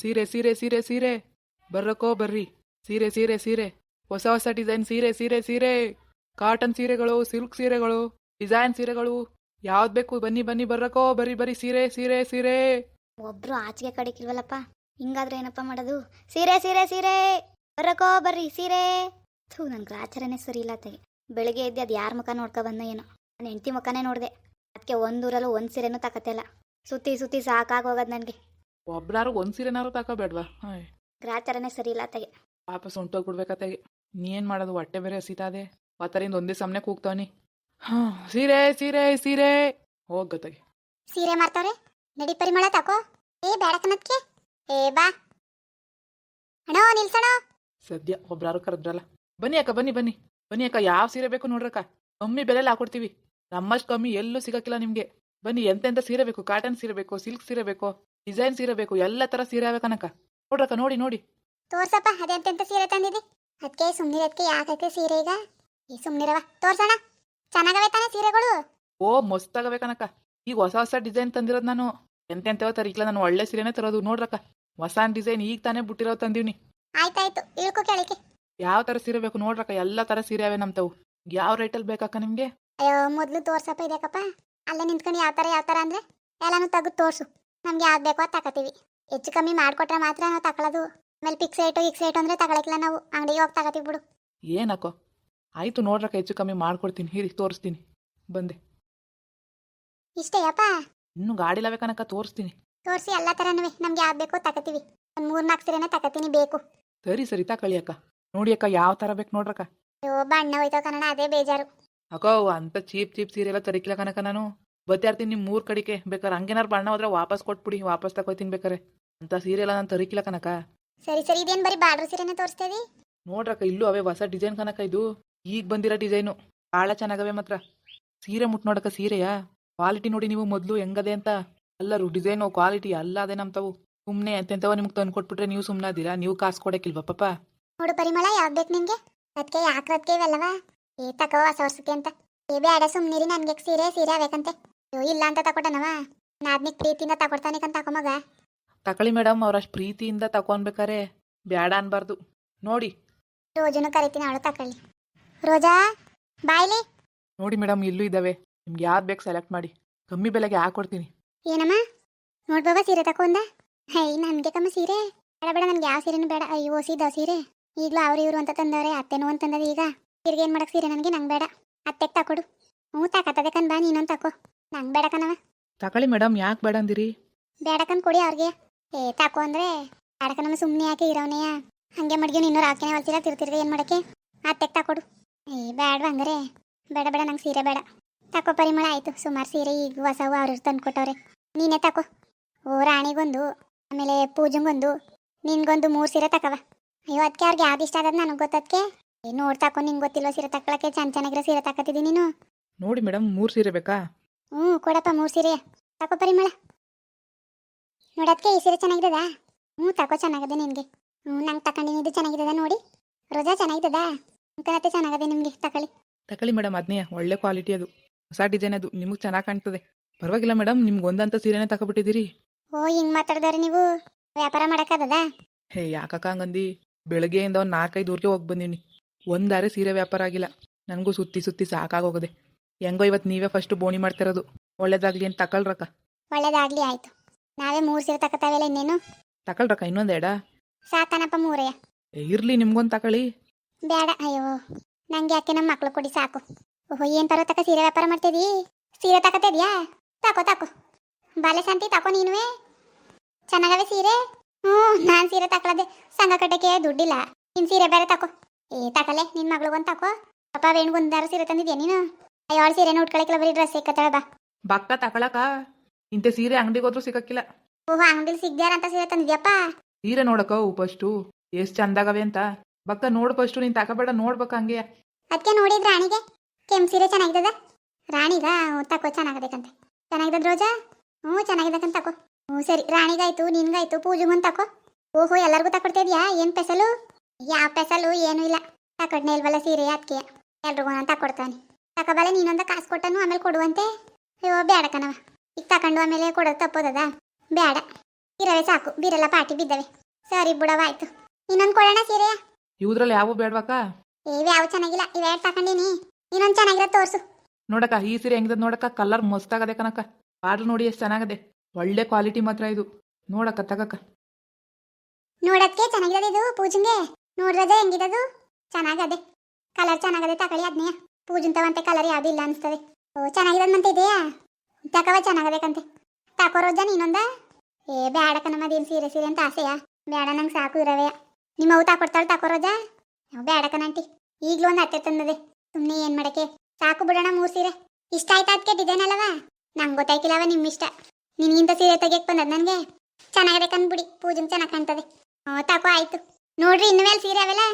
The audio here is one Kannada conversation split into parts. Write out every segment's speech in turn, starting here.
ಸೀರೆ ಸೀರೆ ಸೀರೆ ಸೀರೆ. ಬರ್ರಕೋ ಬರ್ರಿ. ಸೀರೆ ಸೀರೆ ಸೀರೆ. ಹೊಸ ಹೊಸ ಡಿಸೈನ್ ಸೀರೆ ಸೀರೆ ಸೀರೆ. ಕಾಟನ್ ಸೀರೆಗಳು ಸಿಲ್ಕ್ ಸೀರೆಗಳು ಡಿಸೈನ್ ಸೀರೆಗಳು. ಯಾವ್ದು ಬೇಕು ಬನ್ನಿ ಬನ್ನಿ, ಬರ್ರಕೋ ಬರ್ರಿ ಬರ್ರಿ. ಸೀರೆ ಸೀರೆ ಸೀರೆ. ಒಬ್ರು ಆಚೆಗೆ ಕಡಿಕಿಲ್ವಲ್ಲಪ್ಪ. ಹಿಂಗಾದ್ರೆ ಏನಪ್ಪ ಮಾಡೋದು? ಸೀರೆ ಸೀರೆ ಸೀರೆ. ಬರ್ರಕೋ ಬರ್ರಿ, ಸೀರೆ. ಥೂ ನನ್ ಗ್ರಾಚಾರನೇ ಸರಿ ಇಲ್ಲ ತೆಗೆ ಬೆಳಿಗ್ಗೆ ಎದ್ದೆ ಅದು ಯಾರ ಮುಖ ನೋಡ್ಕ ಬಂದ ಏನೋ. ನಾನು ಹೆಂಡತಿ ಮುಖನೇ ನೋಡಿದೆ. ಅದಕ್ಕೆ ಒಂದೂರಲ್ಲೂ ಒಂದು ಸೀರೆನೂ ತಕತ್ತಿಲ್ಲ ಸುತ್ತಿ ಸುತ್ತಿ ಸಾಕಾಗೋಗದ್ ನನಗೆ. ಒಬ್ರಾರು ಒಂದ್ ಸೀರೆನಾರು ತಗೋಬೇಡ್ವಾ? ಹಾಯ್. ಗ್ರಾಚಾರನೇ ಸರಿ ಇಲ್ಲ ತೆಗೆ ವಾಪಸ್ ಹೊಂಟೋಗ್ಬಿಡ್ಬೇಕತ್ತಾಗೆ ನೀನ್ ಮಾಡೋದು ಹೊಟ್ಟೆ ಬೇರೆ ಹಸಿತಾದೆ ಆತರಿಂದ ಒಂದೇ ಸಮನೆ ಕೂಗ್ತಾವನಿ. ಹಾ ಸೀರೆ ಸೀರೆ ಸೀರೆ. ಹೋಗತ್ತಾಗೆ ಸೀರೆ ಮಾರ್ತಾವ್ರೆ? ನಡಿ ಪರಿಮಳ ತಕೋ. ಏ ಬೇಡ ಕಣಕ್ಕೆ. ಏ ಬಾ. ಅಣ್ಣೋ ನಿಲ್ಸಣ ಸದ್ಯ ಒಬ್ರಾರು ಕರೆದ್ರಲ್ಲ. ಬನ್ನಿ ಅಕ್ಕ ಬನ್ನಿ ಬನ್ನಿ. ಬನ್ನಿ ಅಕ್ಕ ಯಾವ ಸೀರೆ ಬೇಕು ನೋಡ್ರಕ್ಕ ಕಮ್ಮಿ ಬೆಲೆಲಿ ಹಾಕೊಡ್ತೀವಿ. ನಮ್ಮಷ್ಟು ಕಮ್ಮಿ ಎಲ್ಲೂ ಸಿಗಕ್ಕಿಲ್ಲ ನಿಮ್ಗೆ. ಬನ್ನಿ ಎಂತೆಂತ ಸೀರೆ ಬೇಕು? ಕಾಟನ್ ಸೀರೆ ಬೇಕೋ ಸಿಲ್ಕ್ ಸೀರೆ ಬೇಕು? ಡಿಸೈನ್ ಸೀರೆ ಬೇಕು ಎಲ್ಲ ತರ ಸೀರೆ ಕನಕ ನೋಡ್ರಕ್ಕ ನೋಡಿ ನೋಡಿ. ತೋರ್ಸಪ್ಪ ಅದೆಂತೆಂತ ಸೀರೆ ತಂದಿದ್ದಿ ಅದಕ್ಕೆ ಸುಮ್ಮನೆ ಅದಕ್ಕೆ ಯಾಕಕ್ಕೆ ಸೀರೆ ಈಗ? ಈ ಸುಮ್ಮನಿರವ ತೋರ್ಸಣ. ಚೆನ್ನಾಗವೆ ತಾನೆ ಸೀರೆಗಳು? ಓ ಮಸ್ತಾಗವೆ ಕನಕ ಈಗ ಹೊಸ ಹೊಸ ಡಿಸೈನ್ ತಂದಿರೋದು ನಾನು. ಎಂತೆಂತವ ತರಿಕ್ಲ ನಾನು ಒಳ್ಳೆ ಸೀರೆನೇ ತರೋದು. ನೋಡ್ರಕ್ಕ ಹೊಸ ಡಿಸೈನ್ ಈಗ ತಾನೇ ಬಿಟ್ಟಿರೋ ತಂದೀವ್ನಿ. ಆಯ್ತಾಯ್ತು ಇಳ್ಕೊ ಕೇಳಿಕೆ ಯಾವ ತರ ಸೀರೆ ಬೇಕು ನೋಡ್ರಕ್ಕ ಎಲ್ಲ ತರ ಸೀರೆ ಅವೆ ನಮ್ತವು ಯಾವ ರೇಟಲ್ಲಿ ಬೇಕಕ್ಕ ನಿಮ್ಗೆ? ಅಯ್ಯೋ ಮೊದ್ಲು ತೋರ್ಸಪ್ಪ ಇದಕ್ಕಪ್ಪ ಅಲ್ಲೇ ನಿಂತ್ಕೊಂಡು ಯಾವ ತರ ಯಾವ ತರ ಅಂದ್ರೆ? ಎಲ್ಲಾನು ತೆಗೆದು ತೋರ್ಸು. ನಮ್ಗೆ ಯಾವ್ದು ಬೇಕೋ ಅದು ತಗೋತೀವಿ ಹೆಚ್ಚು ಕಮ್ಮಿ ಮಾಡಿಕೊಟ್ರೆ ಮಾತ್ರ ನಾವು ತಗೊಳ್ಳೋದು ಆಮೇಲೆ ಪಿಕ್ಸ್ ಏಟು ಇಕ್ಸ್ ಏಟು ಅಂದರೆ ತಗೊಳಕ್ಕಿಲ್ಲ ನಾವು. ಅಂಗಡಿಗೆ ಹೋಗಿ ತಗೋತೀವಿ ಬಿಡು. ಏನಕ್ಕೋ? ಆಯಿತು ನೋಡ್ರಕ್ಕ ಹೆಚ್ಚು ಕಮ್ಮಿ ಮಾಡ್ಕೊಡ್ತೀನಿ. ಹಿರಿ ತೋರಿಸ್ತೀನಿ. ಬಂದೆ. ಇಷ್ಟೇ ಅಪ್ಪ ಇನ್ನು ಗಾಡಿ ಕನಕ ತೋರಿಸ್ತೀನಿ. ತೋರಿಸಿ ಎಲ್ಲ ಥರನೂ ನಮ್ಗೆ ಯಾವ್ದು ಬೇಕೋ ತಗೋತೀವಿ ಒಂದು ಮೂರು ನಾಲ್ಕು ಸೀರೆನೇ ತಗೋತೀನಿ ಬೇಕು. ಸರಿ ಸರಿ ತಗೊಳ್ಳಿ ಅಕ್ಕ. ನೋಡಿ ಅಕ್ಕ ಯಾವ ಥರ ಬೇಕು ನೋಡ್ರಕ್ಕ. ಅಯ್ಯೋ ಬಣ್ಣ ಹೋಯ್ತೋ ಕನ್ನಡ ಅದೇ ಬೇಜಾರು. ಅಕ್ಕ ಅವು ಅಂತ ಚೀಪ್ ಚೀಪ್ ಸೀರೆ ಎಲ್ಲ ತರಿಕಿಲ್ಲ ಕನಕ ನಾನು. ಬತ್ತಾರ್ತೀನಿ ನಿಮ್ಮ ಮೂರ್ ಕಡಿಕೆ ಬೇಕಾರೆ ಹಂಗೇನಾರು ಬಣ್ಣ ಹೋದ್ರೆ ವಾಪಸ್ ಕೊಟ್ಬಿಡಿ ವಾಪಸ್ ತಗೋತೀನಿ ಬೇಕಾರೆ. ಅಂತ ಸೀರೆ ಎಲ್ಲ ನಾನು ತರಿಕಿಲ್ಲ ಕನಕ ಸರಿ ಸರಿ ಇದೇನ್ ಬರೀ ಬಾರ್ಡರ್ ಸೀರೆನೇ ತೋರಿಸ್ತೇವಿ ನೋಡ್ರಕ್ಕ ಇಲ್ಲೂ ಅವೇ ಹೊಸ ಡಿಸೈನ್ ಕನಕ ಇದು. ಈಗ ಬಂದಿರೋ ಡಿಸೈನು. ಭಾಳ ಚೆನ್ನಾಗವೆ ಮಾತ್ರ. ಸೀರೆ ಮುಟ್ ನೋಡಕ್ಕ ಸೀರೆಯಾ? ಕ್ವಾಲಿಟಿ ನೋಡಿ ನೀವು ಮೊದಲು ಹೆಂಗದೆ ಅಂತ. ಎಲ್ಲರೂ ಡಿಸೈನು ಕ್ವಾಲಿಟಿ ಎಲ್ಲ ಅದೇ ನಮ್ತವು. ಸುಮ್ನೆ ಎಂತೆಂತವ ನಿಮ್ಗೆ ತಂದು ಕೊಟ್ಬಿಟ್ರೆ ನೀವು ಸುಮ್ಮನೆ ಅದೀರಾ? ನೀವು ಕಾಸು ಕೊಡಕ್ಕಿಲ್ವಾ ಪಾಪ? ನೋಡು ಪರಿಮಳ ಯಾವ್ದು ಬೇಕು ನಿಂಗೆ? ಅದಕ್ಕೆ ಯಾಕ್ರದ್ಕೆ ಇವೆಲ್ಲವ? ಏ ತಕೋ ಹೊಸ ವರ್ಷಕ್ಕೆ ಅಂತ. ಏ ಬೇಡ ಸುಮ್ನಿರಿ ನನ್ಗೆ ಸೀರೆ ಸೀರೆ ಆಗ್ಬೇಕಂತೆ. ಇಲ್ಲ ಅಂತ ತಕೊಟ್ಟನವ? ನಾದ್ನಿಕ್ ಪ್ರೀತಿಯಿಂದ ತಕೊಡ್ತಾನೆ ಅಂತ ತಕೊಮಗ ತಕೊಳ್ಳಿ ಮೇಡಮ್ ಅವ್ರಷ್ಟು ಪ್ರೀತಿಯಿಂದ ತಕೊಂಡ್ಬೇಕಾರೆ ಬ್ಯಾಡ ಅನ್ಬಾರ್ದು. ನೋಡಿ. ರೋಜನು ಕರಿತೀನಿ ಅವಳು ತಕೊಳ್ಳಿ ರೋಜಾ ಬಾಯ್ಲಿ? ನೋಡಿ ಮೇಡಮ್ ಇಲ್ಲೂ ಇದ್ದಾವೆ. ನಿಮ್ಗೆ ಯಾವ್ದು ಬೇಕು ಸೆಲೆಕ್ಟ್ ಮಾಡಿ. ಕಮ್ಮಿ ಬೆಲೆಗೆ ಹಾಕೊಡ್ತೀನಿ. ಏನಮ್ಮ? ನೋಡ್ಬಾಬಾ ಸೀರೆ ತಕೊಂಡ ಹೇ ನನ್ಗೆ ಕಮ್ಮ ಸೀರೆ? ಬೇಡ ಬೇಡ ನನ್ಗೆ ಯಾವ ಸೀರೆನೂ ಬೇಡ. ಅಯ್ಯೋ ಸೀದಾ ಸೀರೆ. ಈಗಲೂ ಅವ್ರು ಇವ್ರು ಅಂತ ತಂದವ್ರೆ ಅತ್ತೆನೂ ಅಂತಂದದ ಈಗ. ಸೀರೆಗೆ ಏನ್ ಮಾಡಕ್ ಸೀರೆ ನನಗೆ ನಂಗೆ ಬೇಡ. ಅತ್ತೆಗೆ ತಕೊಡು. ಹ್ಞೂ ತಕತ್ತದೆ ಕಣ್ ಬಾ ನೀನೊಂದು ತಕೋ. ನಂಗೆ ಬೇಡಕನವ ತಕೊಳ್ಳಿ ಮೇಡಮ್ ಯಾಕೆ ಬೇಡ ಅಂದಿರಿ? ಬೇಡಕನ್ ಕೊಡಿ ಅವ್ರಿಗೆ. ಏ ತಾಕು ಅಂದ್ರೆ ಬೇಡಕನಮ್ಮ ಸುಮ್ಮನೆ ಯಾಕೆ ಇರೋನೆಯ ಹಂಗೆ ಮಡಗಿ ಇನ್ನೂರು ಹಾಕಿನೇ ಹೊಲ್ತಿಲ್ಲ ತಿರ್ತಿರ್ಗ ಏನು ಮಾಡಕ್ಕೆ? ಅತ್ತೆಗೆ ತಕೊಡು. ಏ ಬೇಡ ಅಂದ್ರೆ ಬೇಡ ಬೇಡ ನಂಗೆ ಸೀರೆ ಬೇಡ. ತಕೋ ಪರಿಮಳ ಆಯ್ತು. ಸುಮಾರು ಸೀರೆ ಈಗ ಹೊಸವು ಅವ್ರು ತಂದು ಕೊಟ್ಟವ್ರೆ ನೀನೇ ತಕೋ. ಓ ರಾಣಿಗೊಂದು ಆಮೇಲೆ ಪೂಜಂಗೊಂದು ನಿನ್ಗೊಂದು ಮೂರು ಸೀರೆ ತಕವ ಅಯ್ಯೋ ಅದಕ್ಕೆ ಅವ್ರಿಗೆ ಯಾವ್ದು ಇಷ್ಟ ಆದದ್ದು ನನಗೆ ಗೊತ್ತದಕ್ಕೆ ತಕೋ ನಿಂಗೆ ಗೊತ್ತಿಲ್ಲ ಸೀರೆ ತಕೊಳಕ್ಕೆ ಚೆನ್ನ ಚೆನ್ನಾಗಿರೋ ಸೀರೆ ತಕತಿದ್ದೀನಿ ನೀನು. ನೋಡಿ ಮೇಡಮ್ ಮೂರು ಸೀರೆ ಬೇಕಾ? ಹ್ಞೂ ಕೊಡಪ್ಪ ಮೂರು ಸೀರೆ. ತಕೋ ಪರಿಮಳ ನೋಡೋದಕ್ಕೆ ಈ ಸೀರೆ ಚೆನ್ನಾಗಿದ್ದದಾ ಹ್ಞೂ ತಕೋ ಚೆನ್ನಾಗಿದೆ ನಿನಗೆ. ಹ್ಞೂ ನಂಗೆ ತಕೊಂಡಿನಿ ಇದು ಚೆನ್ನಾಗಿದ್ದದ ನೋಡಿ. ರೋಜಾ ಚೆನ್ನಾಗಿದ್ದದ ಅಂಕನತ್ತೆ ಚೆನ್ನಾಗದೆ ನಿಮಗೆ ತಕೊಳ್ಳಿ ತಕೊಳ್ಳಿ ಮೇಡಮ್ ಅದನ್ನೇ ಒಳ್ಳೆ ಕ್ವಾಲಿಟಿ ಅದು. ಹೊಸ ಡಿಸೈನ್ ಅದು ನಿಮಗೆ ಚೆನ್ನಾಗಿ ಕಾಣ್ತದೆ. ಪರವಾಗಿಲ್ಲ ಮೇಡಮ್ ನಿಮ್ಗೆ ಒಂದಂತ ಸೀರೆನೇ ತಗೊಬಿಟ್ಟಿದ್ದೀರಿ ಓ ಹಿಂಗೆ ಮಾತಾಡ್ದಾರೆ ನೀವು? ವ್ಯಾಪಾರ ಮಾಡೋಕ್ಕಾಗದ ಹೇ ಯಾಕಕ್ಕ ಹಂಗಂದಿ? ಬೆಳಗ್ಗೆಯಿಂದ ಒಂದು ನಾಲ್ಕೈದು ಊರಿಗೆ ಹೋಗಿ ಬಂದೀನಿ. ಒಂದಾರೆ ಸೀರೆ ವ್ಯಾಪಾರ ಆಗಿಲ್ಲ. ನನಗೂ ಸುತ್ತಿ ಸುತ್ತಿ ಸಾಕಾಗೋಗದೆ ಹೆಂಗೋ ಇವತ್ತು ನೀವೇ ಫಸ್ಟ್ ಬೋಣಿ ಮಾಡ್ತಿರೋದು. ಒಳ್ಳೇದಾಗ್ಲಿ ಅಂತ ತಕೊಳ್ರಕ್ಕ ಒಳ್ಳೇದಾಗ್ಲಿ ಆಯ್ತು. ನಾವೇ ಮೂರು ಸೀರೆ ತಕತಾವೆಲ್ಲ ಇನ್ನೇನು? ತಕೊಳ್ರಕ್ಕ ಇನ್ನೊಂದು ಎಡ ಸಾಕನಪ್ಪ ಮೂರಯ್ಯ. ಇರ್ಲಿ ನಿಮ್ಗೊಂದು ತಕೊಳ್ಳಿ ಬೇಡ ಅಯ್ಯೋ. ನಂಗೆ ಯಾಕೆ ನಮ್ಮ ಮಕ್ಳು ಕೊಡಿ ಸಾಕು. ಓಹೋ ಏನು ತರೋ ತಕ ಸೀರೆ ವ್ಯಾಪಾರ ಮಾಡ್ತೇವಿ ಸೀರೆ ತಕತಿದ್ಯಾ ತಕೋ ತಕೋ. ಬಾಲೆ ಶಾಂತಿ ತಕೋ ನೀನುವೆ? ಚೆನ್ನಾಗವೆ ಸೀರೆ? ಹ್ಞೂ ನಾನು ಸೀರೆ ತಕೊಳ್ಳದೆ ಸಂಘ ಕಟ್ಟಕ್ಕೆ ದುಡ್ಡಿಲ್ಲ. ನಿನ್ ಸೀರೆ ಬೇರೆ ತಕೋ. ಏ ತಕಲೆ ನಿನ್ ಮಗಳಿಗೊಂದು ತಕೋ. ಪಾಪ ವೇಣುಗೊಂದಾರು ಸೀರೆ ತಂದಿದ್ಯಾ ನೀನು? ಅಯ್ಯೋಳು ಸೀರೆನ ಉಟ್ಕೊಳಕ್ಕೆಲ್ಲ ಬರೀ ಡ್ರೆಸ್ ಸಿಕ್ಕತ್ತಾಳ ಬಾ. ಬಕ್ಕ ತಕೊಳಕ? ಇಂಥ ಸೀರೆ ಅಂಗಡಿಗೆ ಹೋದ್ರು ಸಿಗಕ್ಕಿಲ್ಲ ಓಹೋ ಅಂಗಡಿಲಿ ಸಿಗ್ದ್ಯಾರ ಅಂತ ಸೀರೆ ತಂದಿದ್ಯಪ್ಪ? ಸೀರೆ ನೋಡಕ ಫಸ್ಟು. ಎಷ್ಟು ಚಂದಾಗವೆ ಅಂತ. ಬಕ್ಕ ನೋಡು ಫಸ್ಟು ನೀನ್ ತಕಬೇಡ ನೋಡ್ಬೇಕ ಹಂಗೆ. ಅದಕ್ಕೆ ನೋಡಿದ್ ರಾಣಿಗೆ ಕೆಂಪ್ ಸೀರೆ ಚೆನ್ನಾಗಿದ್ದದ? ರಾಣಿಗ? ತಕೋ ಚೆನ್ನಾಗದಕ್ಕಂತೆ ಚೆನ್ನಾಗಿದ್ದದ ರೋಜಾ? ಹ್ಞೂ ಚೆನ್ನಾಗಿದ್ದಕ್ಕಂತ ತಕೋ. ಹ್ಞೂ ಸರಿ. ರಾಣಿಗಾಯ್ತು ನಿನ್ಗಾಯ್ತು ಪೂಜೆಗೊಂದು ತಕೋ. ಓಹೋ ಎಲ್ಲರಿಗೂ ತಕೊಡ್ತಿದ್ಯಾ? ಏನು ಪೆಸಲು? ಯಾವ ಪೆಸಲು? ಏನೂ ಇಲ್ಲ. ತಕೊಡ್ನೇ ಇಲ್ವಲ್ಲ ಸೀರೆ ಅದಕ್ಕೆ ಎಲ್ರಿಗೂ ನಾನು ತಕೊಡ್ತಾನೆ. ತಕೊಬಲ್ಲ ನೀನೊಂದ ಕಾಸು ಕೊಟ್ಟನು ಆಮೇಲೆ ಕೊಡುವಂತೆ? ಅಯ್ಯೋ ಬೇಡ ಕಣವ ಈಗ ತಕೊಂಡು ಆಮೇಲೆ ಕೊಡೋದು ತಪ್ಪೋದದ? ಬೇಡ ಇರವೆ ಸಾಕು ಬೀರೆಲ್ಲ ಪಾಟಿ ಬಿದ್ದವೆ. ಸರಿ ಬಿಡವ ಆಯ್ತು. ಇನ್ನೊಂದು ಕೊಡೋಣ ಸೀರೆ ಇವ್ದ್ರಲ್ಲಿ ಯಾವ ಬೇಡವಾಕ ಇವ್ ಯಾವ ಚೆನ್ನಾಗಿಲ್ಲ ಇವೆರಡು ತಗೊಂಡಿನಿ ಇನ್ನೊಂದು ಚೆನ್ನಾಗಿರೋ ತೋರ್ಸು. ನೋಡಕ್ಕ ಈ ಸೀರೆ ಹೆಂಗದ ನೋಡಕ್ಕ ಕಲರ್ ಮಸ್ತಾಗದೆ ಕನಕ ಬಾರ್ಡ್ರ್ ನೋಡಿ ಎಷ್ಟು ಚೆನ್ನಾಗದೆ. ಒಳ್ಳೆ ಕ್ವಾಲಿಟಿ ಮಾತ್ರ ಇದು. ನೋಡಕ್ಕ ತಗಕ್ಕ. ನೋಡಕ್ಕೆ ಚೆನ್ನಾಗಿರೋದು ಇದು ಪೂಜನ್ಗೆ ನೋಡ್ರದೆ ಹೆಂಗಿದದು? ಚೆನ್ನಾಗದೆ. ಕಲರ್ ಚೆನ್ನಾಗದೆ ತಗೊಳ್ಳಿ ಅದ್ನೇ ಪೂಜನ್ ತವಂತೆ ಕಲರ್ ಯಾವ್ದು ಇಲ್ಲ ಅನ್ಸ್ತದೆ. ಓ ಅಂತ ಇದೆಯಾ? ತಕವ ಚೆನ್ನಾಗಬೇಕಂತೆ. ತಕೋ ರೋಜ ನೀನೊಂದ? ಏ ಬೇಡ ಕಣಮ್ಮದೇನು ಸೀರೆ ಸೀರೆ ಅಂತ ಆಸೆಯಾ? ಬೇಡ ನಂಗೆ ಸಾಕು ಇರವೇ ನಿಮ್ಮ ಅವು ತಾಕೊಡ್ತಾಳೆ ತಕೋ ರೋಜ? ಬೇಡ ಈಗ್ಲೂ ಒಂದು ಅತ್ತೆ ತಂದದೆ. ಸುಮ್ಮನೆ ಏನು ಮಾಡಕ್ಕೆ? ಸಾಕು ಬಿಡೋಣ ಮೂರು ಸೀರೆ. ಇಷ್ಟ ಆಯ್ತಾ ಅದಕ್ಕೆ ಡಿಸೈನ್ ನಂಗೆ ಗೊತ್ತಾಯ್ಕಿಲ್ಲವ ನಿಮ್ಮ ಇಷ್ಟ ನಿನ್ಗಿಂತ ಸೀರೆ ತೆಗಿಯಕ್ ಬಂದದ ನನಗೆ? ಚೆನ್ನಾಗಿದೆ ಬಿಡಿ ಪೂಜೆ ಚೆನ್ನಾಗಿ ಕಾಣ್ತದೆ. ಹ್ಞೂ ತಕೋ ಆಯ್ತು. ನೋಡ್ರಿ ಇನ್ನು ಮೇಲೆ ಸೀರೆ ಅವೆಲ್ಲ?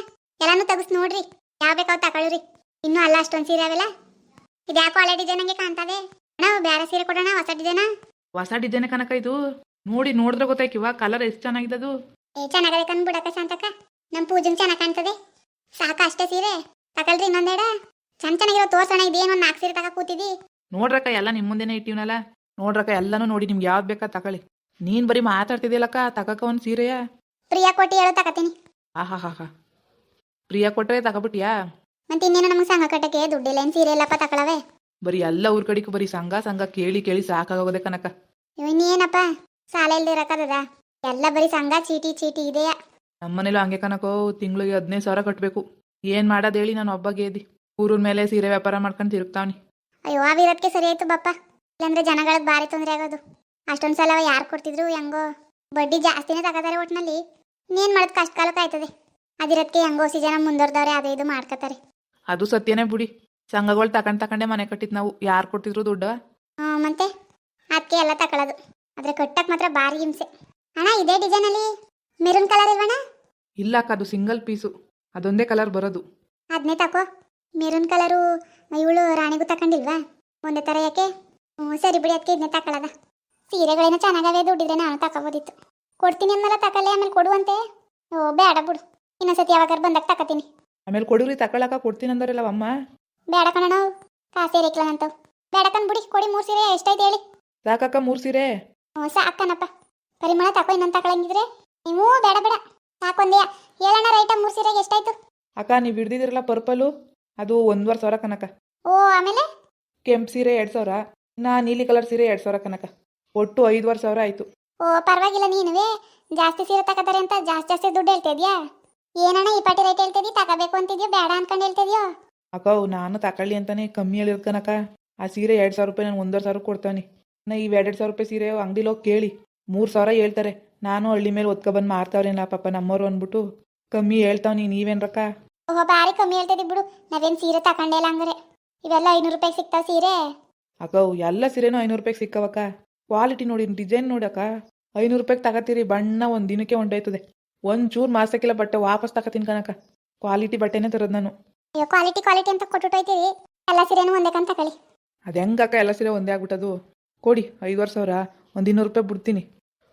ಎಲ್ಲಾನು ತೆಗಿಸ್ ನೋಡ್ರಿ. ಯಾವ ಬೇಕಾವ್ ತಗೊಳ್ರಿ ಇನ್ನೂ ಅಲ್ಲ ಅಷ್ಟೊಂದು ಸೀರೆ ಅವೆಲ್ಲ? ಇದ್ಯಾಕೋ ಹಳೆ ಡಿಸೈನ್ ಹಂಗೆ ಕಾಣ್ತದೆ? ಅಣ್ಣ ಬೇರೆ ಸೀರೆ ಕೊಡೋಣ ಹೊಸ ಡಿಸೈನಾ ಹೊಸ ಡಿಸೈನ್ ಕನಕ ಇದು. ನೋಡಿ ನೋಡಿದ್ರೆ ಗೊತ್ತಾಯ್ಕಿವ ಕಲರ್ ಎಷ್ಟು ಚೆನ್ನಾಗಿದೆ ಅದು ಏ ಚೆನ್ನಾಗದೆ ಕಣ್ ಬಿಡಕ ಶಾಂತಕ್ಕ. ನಮ್ಮ ಪೂಜೆ ಚೆನ್ನಾಗಿ ಕಾಣ್ತದೆ. ಸಾಕ ಅಷ್ಟೇ ಸೀರೆ. ತಗೊಳ್ರಿ ಇನ್ನೊಂದೇಡ ಚೆನ್ನ ಚೆನ್ನಾಗಿರೋ ತೋರ್ಸೋಣ ಇದೇನು ಒಂದು ನಾಲ್ಕು ಸೀರೆ ತಗ ಕೂತಿದಿ. ನೋಡ್ರಕ್ಕ ಎಲ್ಲ ನಿಮ್ಮ ಮುಂದೆನೇ ಇಟ್ಟಿವ್ನಲ್ಲ. ನೋಡ್ರಕ್ಕ ಎಲ್ಲಾನು ನೋಡಿ ನಿಮ್ಗೆ ಯಾವ್ದು ಬೇಕಾ ತಗೊಳ್ಳಿ ನೀನ್ ಬರೀ ಮಾತಾಡ್ತಿದ್ಯಲ್ಲಕ್ಕ ತಗಕ ಒಂದು ಸೀರೆಯ? ಪ್ರಿಯಾ ಕೊಟ್ಟಿ ಹೇಳೋ ತಗತೀನಿ ಆಹಾ ಹಾ ಹಾ ಪ್ರಿಯಾ ಕೊಟ್ರೆ ತಗೊಬಿಟ್ಯಾ ಮತ್ತೆ ಇನ್ನೇನು ನಮಗೆ ಸಂಘ ಕಟ್ಟಕ್ಕೆ ದುಡ್ಡಿಲ್ಲ ಏನು ಸೀರೆ ಇಲ್ಲಪ್ಪ ತಕೊಳವೆ? ಬರೀ ಎಲ್ಲ ಊರ್ ಕಡೆಗೂ ಬರೀ ಸಂಘ ಸಂಘ ಕೇಳಿ ಕೇಳಿ ಸಾಕಾಗೋದೆ ಕನಕ ಇನ್ನೇನಪ್ಪ ಸಾಲ ಇಲ್ದೇ ಇರಕ್ಕದ ಎಲ್ಲ ಬರೀ ಸಂಘ ಚೀಟಿ ಚೀಟಿ ಇದೆಯಾ? ನಮ್ಮನೇಲೂ ಹಂಗೆ ಕನಕೋ ತಿಂಗಳಿಗೆ ಹದಿನೈದು ಸಾವಿರ ಕಟ್ಟಬೇಕು ಏನ್ ಮಾಡೋದು ಹೇಳಿ ನಾನು ಒಬ್ಬ ಗೇದಿ ಊರೂರ್ ಮೇಲೆ ಸೀರೆ ವ್ಯಾಪಾರ ಮಾಡ್ಕೊಂಡು ತಿರುಗ್ತಾವ್ನಿ. ಅಯ್ಯೋ ಅವಿರೋದಕ್ಕೆ ಸರಿ ಆಯ್ತು ಬಪ್ಪ. ಇಲ್ಲಾಂದ್ರೆ ಜನಗಳಿಗೆ ಭಾರಿ ತೊಂದರೆ ಆಗೋದು. ಅಷ್ಟೊಂದು ಸಲ ಯಾರು ಕೊಡ್ತಿದ್ರು ಹೆಂಗೋ ಬಡ್ಡಿ ಜಾಸ್ತಿನೇ ತಗೋತಾರೆ ಒಟ್ನಲ್ಲಿ. ಇನ್ನೇನು ಮಾಡೋದು ಕಷ್ಟ ಕಾಲಕ್ಕೆ ಆಯ್ತದೆ. ಅದಿರೋದಕ್ಕೆ ಹೆಂಗೋ ಸಿ ಜನ ಮುಂದುವರ್ದವ್ರೆ ಅದು ಇದು ಮಾಡ್ಕೋತಾರೆ ಅದು ಸತ್ಯನೇ ಬಿಡಿ. ಸಂಘಗಳು ತಕೊಂಡ್ ತಕೊಂಡೆ ಮನೆ ಕಟ್ಟಿದ್ ನಾವು. ಯಾರು ಕೊಟ್ಟಿದ್ರು ದುಡ್ಡ? ಹ್ಞೂ ಮತ್ತೆ? ಅದಕ್ಕೆ ಎಲ್ಲ ತಕೊಳ್ಳೋದು ಆದರೆ ಕಟ್ಟಕ್ಕೆ ಮಾತ್ರ ಭಾರಿ ಹಿಂಸೆ. ಅಣ್ಣ ಇದೇ ಡಿಸೈನಲ್ಲಿ ಮೆರೂನ್ ಕಲರ್ ಇಲ್ವಣ್ಣ? ಇಲ್ಲ ಅಕ್ಕ ಅದು ಸಿಂಗಲ್ ಪೀಸು ಅದೊಂದೇ ಕಲರ್ ಬರೋದು. ಅದನ್ನೇ ತಕೋ. ಮೆರೂನ್ ಕಲರು ಇವಳು ರಾಣಿಗೂ ತಕೊಂಡಿಲ್ವಾ? ಒಂದೇ ಥರ ಯಾಕೆ? ಹ್ಞೂ ಸರಿ ಬಿಡಿ ಅದಕ್ಕೆ ಇದನ್ನೇ ತಗೊಳ್ಳೋದ ಸೀರೆಗಳೇನೋ ಚೆನ್ನಾಗವೆ ದುಡ್ಡಿದ್ರೆ ನಾನು ತಕೋಬೋದಿತ್ತು. ಕೊಡ್ತೀನಿ ಅಂದಲ್ಲ ತಗೊಳ್ಳಿ ಆಮೇಲೆ ಕೊಡುವಂತೆ? ಓ ಬೇಡ ಬಿಡು. ಇನ್ನೊಂದ್ಸತಿ ಯಾವಾಗಾರು ಬಂದಾಗ ತಗೋತೀನಿ ಆಮೇಲೆ ಕೊಡುಗ್ರಿ ತಕೊಳಕ ಕೊಡ್ತೀನಿ ಅಂದರಲ್ಲ ಅಮ್ಮ. ಬೇಡ ಕಣ ಕಾಸಿ ಅಂತವ್ ಬೇಡ ಕಣ್ ಬಿಡಿ ಕೊಡಿ ಮೂರು ಸೀರೆ ಎಷ್ಟೈತೆ ಹೇಳಿ. ಸಾಕಕ್ಕ ಮೂರು ಸೀರೆ. ಹ್ಞೂ ಸಾಕನಪ್ಪ ಪರಿಮಳ ತಕೋ ಇನ್ನೊಂದು ತಕೊಳಂಗಿದ್ರೆ. ನೀವು ಬೇಡ ಬೇಡ ಸಾಕೊಂದಿಯ ಹೇಳಣ್ಣ ರೈಟ ಮೂರು ಸೀರೆಗೆ ಎಷ್ಟಾಯ್ತು? ಅಕ್ಕ ನೀವು ಹಿಡ್ದಿದಿರಲ್ಲ ಪರ್ಪಲು? ಅದು ಒಂದ್ವರೆ ಸಾವಿರ ಕನಕ ಓ ಆಮೇಲೆ? ಕೆಂಪು ಸೀರೆ ಎರಡು ಸಾವಿರ ನಾ ನೀಲಿ ಕಲರ್ ಸೀರೆ ಎರಡು ಸಾವಿರ ಕನಕ ಒಟ್ಟು ಐದುವರೆ ಸಾವಿರ ಆಯ್ತು. ಓ ಪರವಾಗಿಲ್ಲ ನೀನುವೇ. ಜಾಸ್ತಿ ಸೀರೆ ತಗೋತಾರೆ ಅಂತ ಜಾಸ್ತಿ ಜಾಸ್ತಿ ದುಡ್ಡು ಹೇಳ್ತಿದ್ಯಾ ಏನಣ್ಣ ಈ ಪಟ್ಟಿ ರೇಟ್ ಹೇಳ್ತಿದ್ದಿ ತಗೋಬೇಕು ಅಂತಿದ್ಯೋ? ಬೇಡ ಅನ್ಕೊಂಡು ಹೇಳ್ತಿದ್ಯೋ? ಅಕ್ಕವು ನಾನು ತಕೊಳ್ಳಿ ಅಂತಾನೆ ಕಮ್ಮಿ ಹೇಳಿದ್ ಕನಕ ಆ ಸೀರೆ ಎರಡು ಸಾವಿರ ರೂಪಾಯಿ ನಾನು ಒಂದೂವರೆ ಸಾವಿರ ಕೊಡ್ತಾನೆ. ನಾ ಈ ಎರಡು ಸಾವಿರ ರೂಪಾಯಿ ಸೀರೆ ಅಂಗಡಿಲಿ ಹೋಗಿ ಕೇಳಿ. ಮೂರು ಸಾವಿರ ಹೇಳ್ತಾರೆ. ನಾನು ಹಳ್ಳಿ ಮೇಲೆ ಒತ್ಕೊಬಂದು ಮಾರ್ತಾವ್ರೇನ ಪಾಪ ನಮ್ಮವ್ರು ಅಂದ್ಬಿಟ್ಟು. ಕಮ್ಮಿ ಹೇಳ್ತಾವ್ನಿ ನೀವೇನ್ರಕ್ಕ ಓಹೋ ಬಾರಿ ಕಮ್ಮಿ ಹೇಳ್ತಿದ್ದಿ ಬಿಡು. ನಾವೇನು ಸೀರೆ ತಗೊಂಡೇ ಇಲ್ಲ ಹಂಗಾರೆ. ಇವೆಲ್ಲ ಐನೂರು ರೂಪಾಯಿ ಸಿಗ್ತಾವ ಸೀರೆ? ಅಕ್ಕವು ಎಲ್ಲ ಸೀರೆನೂ ಐನೂರು ರೂಪಾಯಿಗೆ ಸಿಕ್ಕವಕ್ಕ. ಕ್ವಾಲಿಟಿ ನೋಡಿ ಡಿಸೈನ್ ನೋಡಕ್ಕ ಐನೂರು ರೂಪಾಯಿಗೆ ತಗತ್ತೀರಿ ಬಣ್ಣ ಒಂದು ದಿನಕ್ಕೆ ಹೊಂಟೋಯ್ತದೆ. ಒಂಚೂರು ಮಾಸಕ್ಕಿಲ್ಲ ಬಟ್ಟೆ ವಾಪಸ್ ತಕ ಕನಕ ಕ್ವಾಲಿಟಿ ಬಟ್ಟೆನೇ ತರೋದು ನಾನು. ಅಯ್ಯೋ ಕ್ವಾಲಿಟಿ ಕ್ವಾಲಿಟಿ ಅಂತ ಕೊಟ್ಟುಟ್ಟೋಯ್ತೀರಿ ಎಲ್ಲ ಸೀರೆನೂ ಒಂದೇ ಕಂತ ಕಳಿ ಅದು ಹೆಂಗಕ್ಕ ಎಲ್ಲ ಸೀರೆ ಒಂದೇ ಆಗ್ಬಿಟ್ಟದು? ಕೊಡಿ ಐದುವರೆ ಸಾವಿರ ಒಂದು ಇನ್ನೂರು ರೂಪಾಯಿ ಬಿಡ್ತೀನಿ.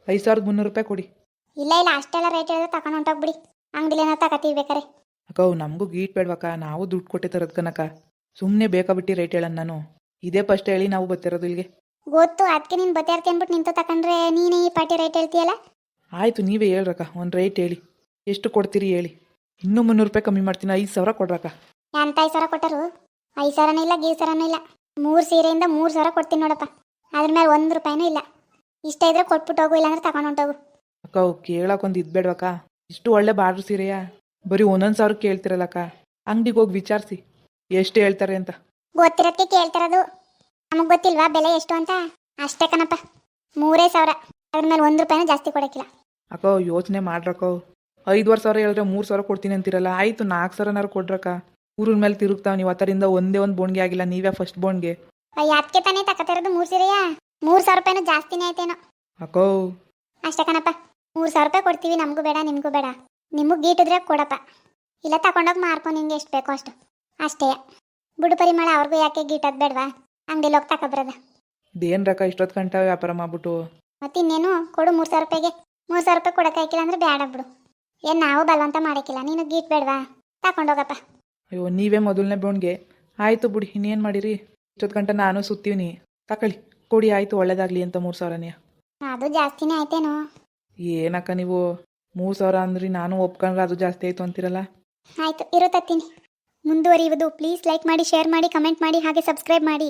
ಐದು ಸಾವಿರದ ಮುನ್ನೂರು ರೂಪಾಯಿ ಕೊಡಿ. ಇಲ್ಲ ಇಲ್ಲ ಅಷ್ಟೆಲ್ಲ ರೇಟ್ ಹೇಳಿದ್ರೆ ತಗೊಂಡು ಹೊಂಟೋಗ್ಬಿಡಿ. ಅಂಗಡಿಲೇನೋ ತಗೋತೀವಿ ಬೇಕಾರೆ ಅಕ್ಕ ನಮಗೂ ಗೀಟ್ ಬೇಡ್ವಕ್ಕ ನಾವು ದುಡ್ಡು ಕೊಟ್ಟೆ ತರೋದು ಕನಕ ಸುಮ್ಮನೆ ಬೇಕಾಬಿಟ್ಟು ರೇಟ್ ಹೇಳೋಣ ನಾನು. ಇದೇ ಫಸ್ಟ್ ಹೇಳಿ ನಾವು ಬರ್ತಿರೋದು ಇಲ್ಲಿಗೆ. ಗೊತ್ತು ಅದಕ್ಕೆ ನೀನು ಬತ್ತೆ ಅಂದ್ಬಿಟ್ಟು ನಿಂತು ತಕೊಂಡ್ರೆ ನೀನೇ ಈ ಪಾಟಿ ರೇಟ್ ಹೇಳ್ತೀಯಲ್ಲ? ಆಯಿತು ನೀವೇ ಹೇಳ್ರಕ್ಕ ಒಂದು ರೇಟ್ ಹೇಳಿ. ಎಷ್ಟು ಕೊಡ್ತೀರಿ ಹೇಳಿ. ಇನ್ನೂ ಮುನ್ನೂರು ರೂಪಾಯಿ ಕಮ್ಮಿ ಮಾಡ್ತೀನಿ ಐದು ಸಾವಿರ ಕೊಡ್ರಕ್ಕ. ಎಂತ ಐದು ಸಾವಿರ ಕೊಟ್ಟರು? ಐದು ಸಾವಿರನೂ ಇಲ್ಲ ಗೀವ್ ಸಾವಿರನೂ ಇಲ್ಲ. ಮೂರು ಸೀರೆಯಿಂದ ಮೂರು ಸಾವಿರ ಕೊಡ್ತೀನಿ ನೋಡಪ್ಪ. ಅದ್ರ ಮೇಲೆ ಒಂದು ರೂಪಾಯಿನೂ ಇಲ್ಲ. ಇಷ್ಟ ಇದ್ರೆ ಕೊಟ್ಬಿಟ್ಟು ಹೋಗು ಇಲ್ಲಾಂದ್ರೆ ತಗೊಂಡು ಹೊಂಟೋಗು ಅಕ್ಕ ಕೇಳಕ್ಕೊಂದು ಇದು ಬೇಡವಕ್ಕ. ಇಷ್ಟು ಒಳ್ಳೆ ಬಾರ್ಡ್ರ್ ಸೀರೆಯ? ಬರೀ ಒಂದೊಂದು ಸಾವಿರ ಕೇಳ್ತಿರಲ್ಲಕ್ಕ ಅಂಗಡಿಗೆ ಹೋಗಿ ವಿಚಾರಿಸಿ. ಎಷ್ಟು ಹೇಳ್ತಾರೆ ಅಂತ. ಗೊತ್ತಿರೋದಕ್ಕೆ ಕೇಳ್ತಿರೋದು. ನಮಗೆ ಗೊತ್ತಿಲ್ವಾ ಬೆಲೆ ಎಷ್ಟು ಅಂತ? ಅಷ್ಟೇ ಕಣಪ್ಪ. ಮೂರೇ ಸಾವಿರ. ಅದ್ರ ಮೇಲೆ ಒಂದು ರೂಪಾಯಿನೂ ಜಾಸ್ತಿ ಕೊಡೋಕ್ಕಿಲ್ಲ. ಅಕ್ಕ ಯೋಚನೆ ಮಾಡ್ರಕ್ಕ. ಐದುವರೆ ಸಾವಿರ ಹೇಳಿದ್ರೆ ಮೂರು ಸಾವಿರ ಕೊಡ್ತೀನಿ ಅಂತಿರಲ್ಲ ಆಯಿತು ನಾಲ್ಕು ಸಾವಿರನಾರು ಕೊಡ್ರಕ್ಕ. ಊರಿನ ಮೇಲೆ ತಿರುಗ್ತಾವ ನೀವು ಅದರಿಂದ ಒಂದೇ ಒಂದು ಬೋಣಿಗೆ ಆಗಿಲ್ಲ ನೀವೇ ಫಸ್ಟ್ ಬೋಣಿಗೆ. ಅಯ್ಯ ಅದಕ್ಕೆ ತಾನೇ ತಕತಿರೋದು ಮೂರು ಸೀರೆಯಾ? ಮೂರು ಸಾವಿರ ರೂಪಾಯಿನೂ ಜಾಸ್ತಿನೇ ಆಯ್ತೇನೋ. ಅಕ್ಕೋ. ಅಷ್ಟೇ ಕಣಪ್ಪ ಮೂರು ಸಾವಿರ ರೂಪಾಯಿ ಕೊಡ್ತೀವಿ ನಮಗೂ ಬೇಡ ನಿಮಗೂ ಬೇಡ. ನಿಮಗೆ ಗೀಟಿದ್ರೆ ಕೊಡಪ್ಪ. ಇಲ್ಲ ತಗೊಂಡೋಗಿ ಮಾರ್ಕೊ ನಿಂಗೆ ಎಷ್ಟು ಬೇಕೋ ಅಷ್ಟು. ಅಷ್ಟೇ. ಬಿಡು ಪರಿಮಳ ಅವ್ರಿಗೂ ಯಾಕೆ ಗೀಟದ್ ಬೇಡವಾ? ಅಂಗಡಿಲಿ ಹೋಗಿ ತಗೊಬರದ ಇದೇನು ರಕ್ಕ ಇಷ್ಟೊತ್ತು ಕಂಟ ವ್ಯಾಪಾರ ಮಾಡ್ಬಿಟ್ಟು. ಮತ್ತೆ ಇನ್ನೇನು ಕೊಡು ಮೂರು ಸಾವಿರ ರೂಪಾಯಿಗೆ. ಮೂರು ಸಾವಿರ ರೂಪಾಯಿ ಕೊಡೋಕ್ಕಾಗಿಲ್ಲ ಅಂದ್ರೆ ಬೇಡ ಬಿಡು. ಏನು ನಾವು ಬಲವಂತ ಮಾಡೋಕ್ಕಿಲ್ಲ ನೀನು ಗೀಟ್ ಬೇಡವಾ? ತಗೊಂಡೋಗಪ್ಪ ಅಯ್ಯೋ ನೀವೇ ಮೊದಲನೇ ಬೋಣ್ಗೆ ಆಯಿತು ಬಿಡಿ ಇನ್ನೇನು ಮಾಡಿರಿ? ಇಷ್ಟೊತ್ತು ಗಂಟೆ ನಾನು ಸುತ್ತೀವಿ ತಕೊಳ್ಳಿ ಕೊಡಿ ಆಯಿತು ಒಳ್ಳೇದಾಗಲಿ ಅಂತ ಮೂರು ಸಾವಿರನೇ. ಅದು ಜಾಸ್ತಿನೇ ಆಯ್ತೇನೋ? ಏನಕ್ಕ ನೀವು? ಮೂರು ಸಾವಿರ ಅಂದ್ರಿ ನಾನು ಒಪ್ಕೊಂಡ್ರೆ ಅದು ಜಾಸ್ತಿ ಆಯ್ತು ಅಂತೀರಲ್ಲ? ಆಯ್ತು ಇರೋ ತತ್ತೀನಿ ಮುಂದುವರಿಯುವುದು. ಪ್ಲೀಸ್ ಲೈಕ್ ಮಾಡಿ ಶೇರ್ ಮಾಡಿ ಕಮೆಂಟ್ ಮಾಡಿ ಹಾಗೆ ಸಬ್ಸ್ಕ್ರೈಬ್ ಮಾಡಿ.